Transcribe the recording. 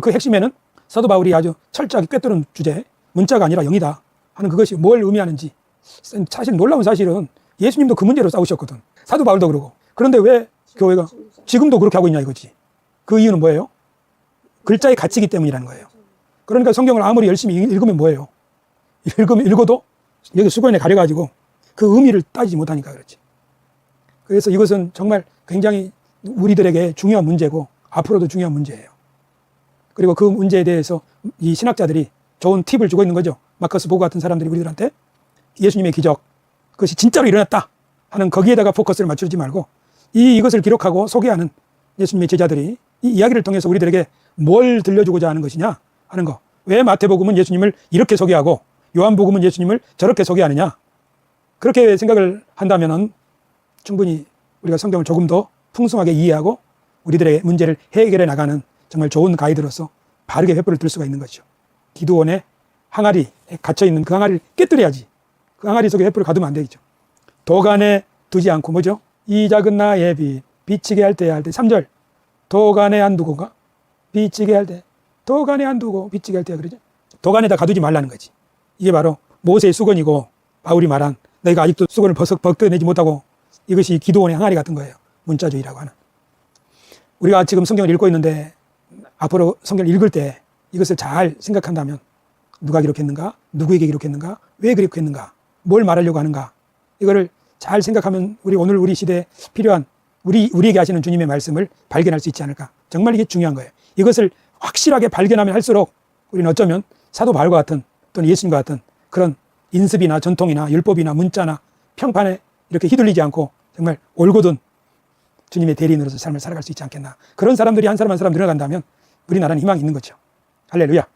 그 핵심에는 사도 바울이 아주 철저하게 꿰뚫은 주제, 문자가 아니라 영이다 하는 그것이 뭘 의미하는지 사실 놀라운 사실은 예수님도 그 문제로 싸우셨거든. 사도 바울도 그러고. 그런데 왜 교회가 지금도 그렇게 하고 있냐 이거지. 그 이유는 뭐예요? 글자의 가치이기 때문이라는 거예요. 그러니까 성경을 아무리 열심히 읽- 읽으면 뭐예요? 읽으면 읽어도 여기 수건에 가려가지고 그 의미를 따지지 못하니까 그렇지. 그래서 이것은 정말 굉장히 우리들에게 중요한 문제고 앞으로도 중요한 문제예요. 그리고 그 문제에 대해서 이 신학자들이 좋은 팁을 주고 있는 거죠. 마커스 보고 같은 사람들이 우리들한테 예수님의 기적, 그것이 진짜로 일어났다 하는 거기에다가 포커스를 맞추지 말고 이 이것을 기록하고 소개하는 예수님의 제자들이 이 이야기를 통해서 우리들에게 뭘 들려주고자 하는 것이냐 하는 거. 왜 마태복음은 예수님을 이렇게 소개하고 요한복음은 예수님을 저렇게 소개하느냐? 그렇게 생각을 한다면은 충분히 우리가 성경을 조금 더 풍성하게 이해하고 우리들의 문제를 해결해 나가는 정말 좋은 가이드로서 바르게 횃불을 들 수가 있는 것이죠. 기도원의 항아리에 갇혀 있는 그 항아리를 깨뜨려야지. 그 항아리 속에 횃불을 가두면 안 되겠죠. 도간에 두지 않고 뭐죠? 이 작은 나의 빛 비치게 할때할때 3절 도간에 안 두고가 비치게 할 때 도간에 안 두고 비치게 할때 그러죠. 도간에다 가두지 말라는 거지. 이게 바로 모세의 수건이고 바울이 말한 너희가 아직도 수건을 버석 벗겨내지 못하고 이것이 기도원의 항아리 같은 거예요. 문자주의라고 하는. 우리가 지금 성경을 읽고 있는데 앞으로 성경을 읽을 때 이것을 잘 생각한다면 누가 기록했는가? 누구에게 기록했는가? 왜 기록했는가? 뭘 말하려고 하는가? 이거를 잘 생각하면 우리 오늘 우리 시대에 필요한 우리 우리에게 하시는 주님의 말씀을 발견할 수 있지 않을까? 정말 이게 중요한 거예요. 이것을 확실하게 발견하면 할수록 우리는 어쩌면 사도 바울과 같은 또는 예수님과 같은 그런 인습이나 전통이나 율법이나 문자나 평판에 이렇게 휘둘리지 않고 정말 올곧은 주님의 대리인으로서 삶을 살아갈 수 있지 않겠나. 그런 사람들이 한 사람 한 사람 늘어간다면 우리나라는 희망이 있는 거죠. 할렐루야.